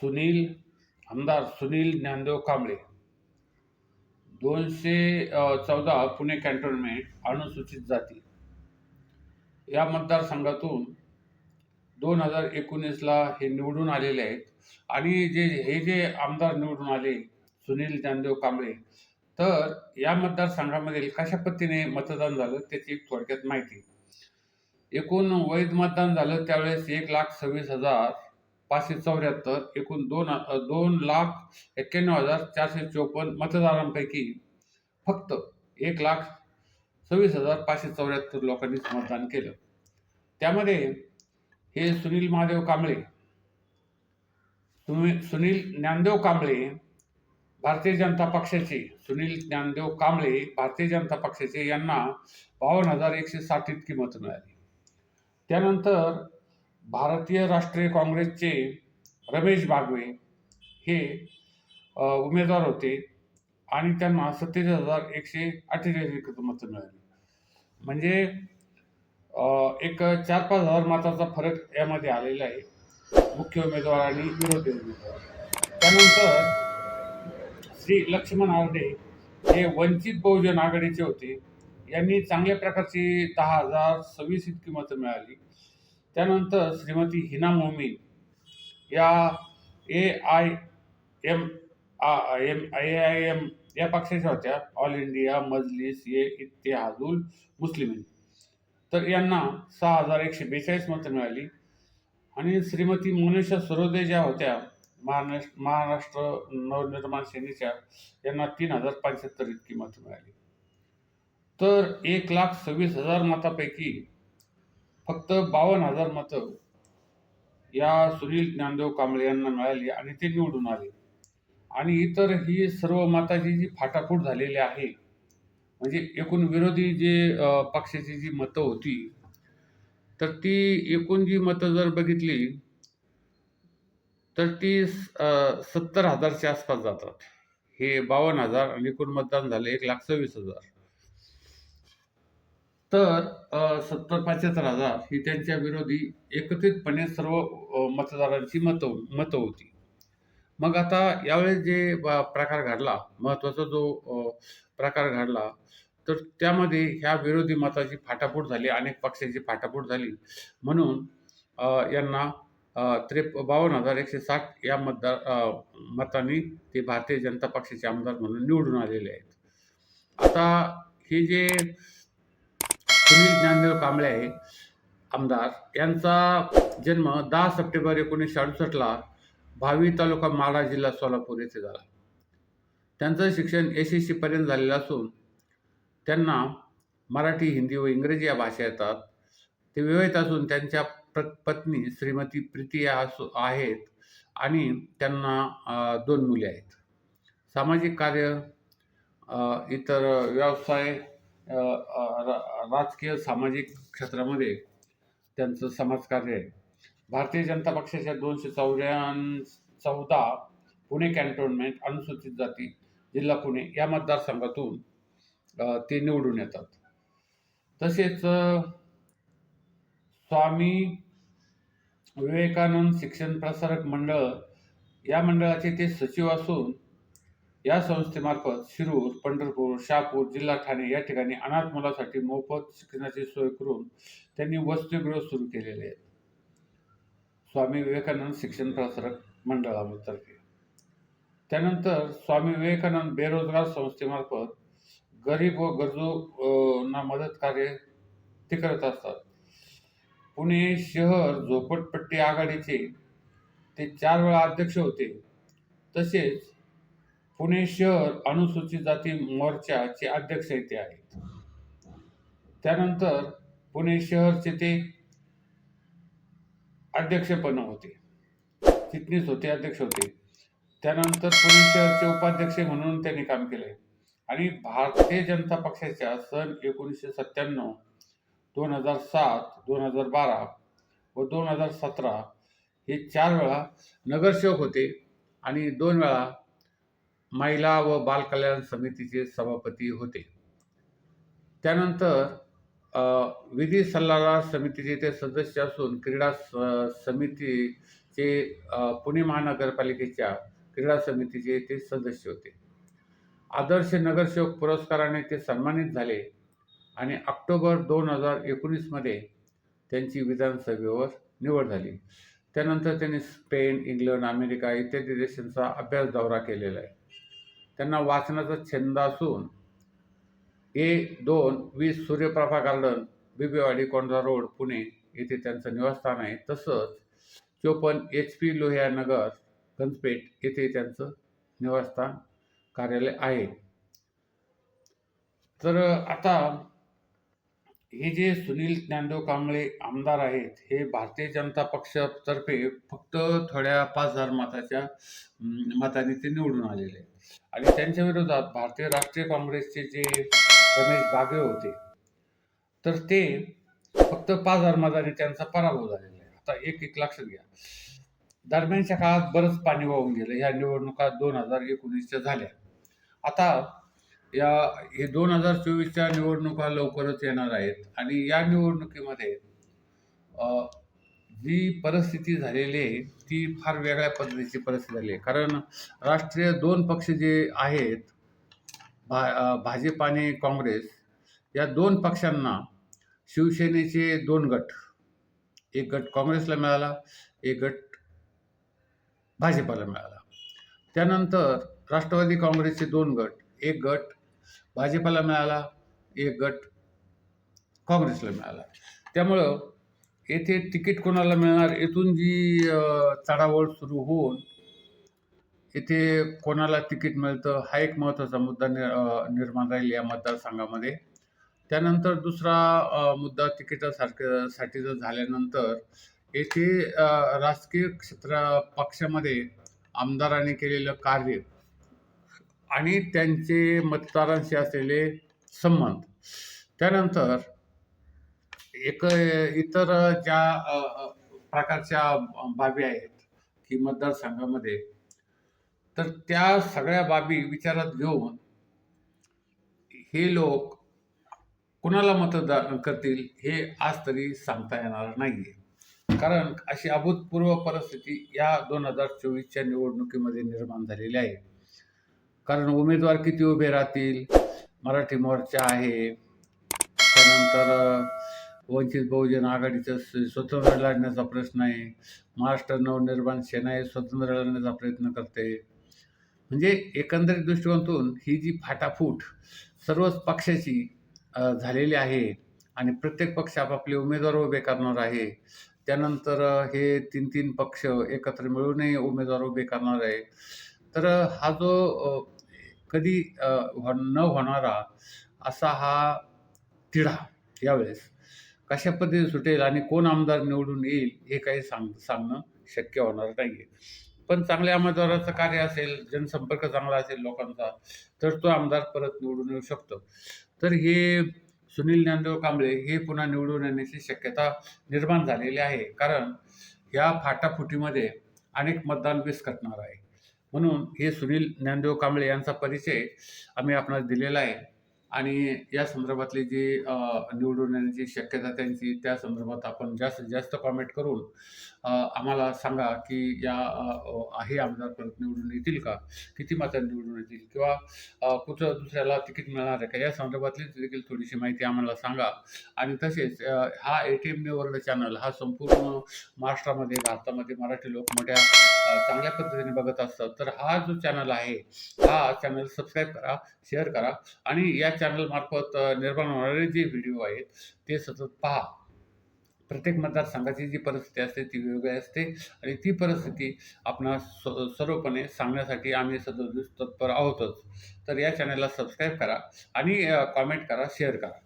सुनील आमदार सुनील ज्ञानदेव कांबळे. दोनशे चौदा पुणे कॅन्टोन्मेंट अनुसूचित जाती. या मतदारसंघातून दोन हजार एकोणीसला हे निवडून आलेले आहेत. आणि जे हे जे आमदार निवडून आले सुनील ज्ञानदेव कांबळे तर या मतदारसंघामध्ये कशा पद्धतीने मतदान झालं त्याची एक थोडक्यात माहिती. एकूण वैध मतदान झालं त्यावेळेस एक लाख सव्वीस हजार पाचशे चौऱ्याहत्तर एकूण दोन दोन लाख एक्क्याण्णव हजार चारशे चोपन्न मतदारांपैकी फक्त एक लाख सव्वीस हजार पाचशे चौऱ्याहत्तर लोकांनीच मतदान केलं. त्यामध्ये हे सुनील महादेव कांबळे सुनी सुनील ज्ञानदेव कांबळे भारतीय जनता पक्षाचे सुनील ज्ञानदेव कांबळे भारतीय जनता पक्षाचे यांना बावन्न हजार एकशे साठ इतकी मतं मिळाली. त्यानंतर भारतीय राष्ट्रीय काँग्रेसचे रमेश बागवे हे उमेदवार होते आणि त्यांना सत्तेचाळीस हजार एकशे अठ्ठेचाळीस इतकी मतं मिळाली. म्हणजे एक चार पाच हजार मताचा फरक यामध्ये आलेला आहे. मुख्य उमेदवार आणि विरोधी उमेदवार. त्यानंतर श्री लक्ष्मण आर्डे हे वंचित बहुजन आघाडीचे होते. यांनी चांगल्या प्रकारची दहा हजार सव्वीस इतकी मतं मिळाली. त्यानंतर श्रीमती हिना मोमीन या A I M I M A I M या पक्षाच्या होत्या. ऑल इंडिया मजलिस ए इत्तेहादुल मुस्लिमीन तर यांना सहा हजार एकशे बेचाळीस मतं मिळाली. आणि श्रीमती मोनिशा सरोदे ज्या होत्या महाराष्ट्र महाराष्ट्र नवनिर्माण सेनेच्या यांना तीन हजार पंच्याहत्तर इतकी मतं मिळाली. तर एक लाख सव्वीस हजार मतापैकी फक्त बावन्न हजार मतं या सुनील ज्ञानदेव कांबळे यांना मिळाली आणि ते निवडून आले. आणि इतर ही सर्व मताची जी फाटाफूट झालेली आहे म्हणजे एकूण विरोधी जे पक्षाची जी मतं होती तर ती एकूण जी मतं जर बघितली तर ती सत्तर हजारच्या आसपास जातात. हे बावन्न हजार आणि एकूण मतदान झाले एक लाख सव्वीस हजार. तर सत्तर पंच्याहत्तर हजार ही त्यांच्या विरोधी एकत्रितपणे सर्व मतदारांची मतं मतं होती. मग आता यावेळेस जे प्रकार घडला महत्त्वाचा जो प्रकार घडला तर त्यामध्ये ह्या विरोधी मताची फाटाफूट झाली अनेक पक्षांची फाटाफूट झाली. म्हणून यांना त्रेप बावन्न हजार एकशे साठ या मतदार मतांनी ते भारतीय जनता पक्षाचे आमदार म्हणून निवडून आलेले आहेत. आता हे जे सुनील ज्ञानदेव कांबळे आहे आमदार यांचा जन्म दहा सप्टेंबर एकोणीसशे अडुसष्टला भावी तालुका माढा जिल्हा सोलापूर येथे झाला. त्यांचं शिक्षण एस एस सीपर्यंत झालेलं असून त्यांना मराठी हिंदी व इंग्रजी या भाषा येतात. ते विवाहित असून त्यांच्या प्र पत्नी श्रीमती प्रीती असू आहेत आणि त्यांना दोन मुले आहेत. सामाजिक कार्य इतर व्यवसाय राजकीय सामाजिक क्षेत्रामध्ये त्यांचं समाजकार्य आहे. भारतीय जनता पक्षाच्या दोनशे चौऱ्यां चौदा पुणे कॅन्टोन्मेंट अनुसूचित जाती जिल्हा पुणे या मतदारसंघातून ते निवडून येतात. तसेच स्वामी विवेकानंद शिक्षण प्रसारक मंडळ या मंडळाचे ते सचिव असून या संस्थेमार्फत शिरूर पंढरपूर शहापूर जिल्हा ठाणे या ठिकाणी अनाथ मुलासाठी मोफत शिक्षणाची सोय करून त्यांनी वसतिगृह सुरू केलेले आहेत. स्वामी विवेकानंद शिक्षण प्रसारक मंडळातर्फे. त्यानंतर स्वामी विवेकानंद बेरोजगार संस्थेमार्फत गरीब व गरजूंना ना मदत कार्य ते करत असतात. पुणे शहर झोपडपट्टी आघाडीचे ते चार वेळा अध्यक्ष होते. तसेच पुणे शहर अनुसूचित जाती मोर्चाचे अध्यक्ष ते आहेत. त्यानंतर पुणे शहरचे ते अध्यक्षपण होते. चिटणीस होते अध्यक्ष होते. त्यानंतर पुणे शहरचे उपाध्यक्ष म्हणून त्यांनी काम केले आणि भारतीय जनता पक्षाच्या सन एकोणीसशे सत्त्याण्णव दोन हजार सात दोन हजार बारा व दोन हजार सतरा हे चार वेळा नगरसेवक होते आणि दोन वेळा महिला व बालकल्याण समितीचे सभापती होते. त्यानंतर विधी सल्लागार समितीचे ते सदस्य असून क्रीडा स- पुणे महानगरपालिकेच्या क्रीडा समितीचे ते सदस्य होते. आदर्श नगरसेवक पुरस्काराने ते सन्मानित झाले आणि ऑक्टोबर दोन हजार एकोणीसमध्ये त्यांची विधानसभेवर निवड झाली. त्यानंतर त्यांनी स्पेन इंग्लंड अमेरिका इत्यादी देशांचा अभ्यास दौरा केलेला आहे. त्यांना वाचनाचा छंद असून ए दोन वीस सूर्यप्रभा गार्डन बिबेवाडी कोंढरा रोड पुणे येथे त्यांचं निवासस्थान आहे. तसंच चोपन्न एच पी लोहिया नगर गंजपेठ येथे त्यांचं निवासस्थान कार्यालय आहे. तर आता हे जे सुनील ज्ञानदेव कांबळे आमदार आहेत हे भारतीय जनता पक्षातर्फे फक्त थोड्या पाच हजार मताच्या मताने ते निवडून आलेले आहेत. आणि त्यांच्या विरोधात भारतीय राष्ट्रीय काँग्रेसचे जे रमेश बागे होते तर ते फक्त पाच हजार मताने त्यांचा पराभव झालेला आहे. आता एक एक लक्षात घ्या. दरम्यानच्या काळात बरंच पाणी वाहून गेलं. ह्या निवडणुका दोन हजार एकोणीसच्या झाल्या. आता या हे दोन हजार चोवीसच्या निवडणुका लवकरच येणार आहेत. आणि या निवडणुकीमध्ये जी परिस्थिती झालेली आहे ती फार वेगळ्या पद्धतीची परिस्थिती झाली आहे. कारण राष्ट्रीय दोन पक्ष जे आहेत भा भाजप आणि काँग्रेस या दोन पक्षांना शिवसेनेचे दोन गट एक गट काँग्रेसला मिळाला एक गट भाजपाला मिळाला. त्यानंतर राष्ट्रवादी काँग्रेसचे दोन गट एक गट भाजपाला मिळाला एक गट काँग्रेसला मिळाला. त्यामुळं येथे तिकीट कोणाला मिळणार? येथून जी चढावळ सुरू होऊन येथे कोणाला तिकीट मिळतं? हा एक महत्त्वाचा मुद्दा नि निर्माण राहील या मतदारसंघामध्ये. त्यानंतर दुसरा मुद्दा तिकिटासारख्या साठी जर झाल्यानंतर येथे राजकीय क्षेत्र पक्षामध्ये आमदारांनी केलेलं कार्य आणि त्यांचे मतदारांशी असलेले संबंध. त्यानंतर एक इतर ज्या प्रकारच्या बाबी आहेत की मतदारसंघामध्ये तर त्या सगळ्या बाबी विचारात घेऊन हे लोक कुणाला मतदान करतील हे आज तरी सांगता येणार नाही कारण अशी अभूतपूर्व परिस्थिती या दोन हजार चोवीसच्या निवडणुकीमध्ये निर्माण झालेली आहे. कारण उमेदवार किती उभे राहतील? मराठी मोर्चा आहे. त्यानंतर वंचित बहुजन आघाडीचं स्वतंत्र लढण्याचा प्रश्न आहे. महाराष्ट्र नवनिर्माण सेना हे स्वतंत्र लढण्याचा प्रयत्न करते. म्हणजे एकंदरीत दृष्टिकोनातून ही जी फाटाफूट सर्वच पक्षाची झालेली आहे आणि प्रत्येक पक्ष आपापले उमेदवार उभे करणार आहे. त्यानंतर हे तीन तीन पक्ष एकत्र मिळूनही उमेदवार उभे करणार आहे तर हा जो कधी हो, न होणारा असा हा तिढा यावेळेस. कशा पद्धतीने सुटेल आणि कोण आमदार निवडून येईल हे काही सांग सांगणं शक्य होणार नाही आहे पण चांगल्या आमदाराचं कार्य असेल जनसंपर्क चांगला असेल लोकांचा तर तो आमदार परत निवडून येऊ शकतो. तर हे सुनील ज्ञानदेव कांबळे हे पुन्हा निवडून येण्याची शक्यता निर्माण झालेली आहे. कारण या फाटाफुटीमध्ये अनेक मतदान विस्कटणार आहे. म्हणून हे सुनील ज्ञानदेव कांबळे यांचा परिचय आम्ही आपणास दिलेला आहे. आणि या संदर्भातली जी निवडून येण्याची शक्यता त्यांची त्या संदर्भात आपण जास्तीत जास्त कॉमेंट करून आम्हाला सांगा की या आहे हे आमदार परत निवडून येतील का? किती मात्र निवडून येतील? किंवा कुठं दुसऱ्याला तिकीट मिळणार आहे का? या संदर्भातली देखील थोडीशी माहिती आम्हाला सांगा. आणि तसेच हा ए टी एम निवर्ण चॅनल हा संपूर्ण महाराष्ट्रामध्ये भारतामध्ये मराठी लोक मोठ्या चांगल्या पद्धतीने बघत असतात. तर हा जो चॅनल आहे हा चॅनल सबस्क्राईब करा शेअर करा. आणि या चॅनलमार्फत निर्माण होणारे जे व्हिडिओ आहेत ते सतत पहा. प्रत्येक मतदारसंघाची जी परिस्थिती असते ती वेगळी असते आणि ती परिस्थिती आपण स सर्वपणे सांगण्यासाठी आम्ही सदत तत्पर आहोतच. तर या चॅनलला सबस्क्राईब करा आणि कॉमेंट करा शेअर करा.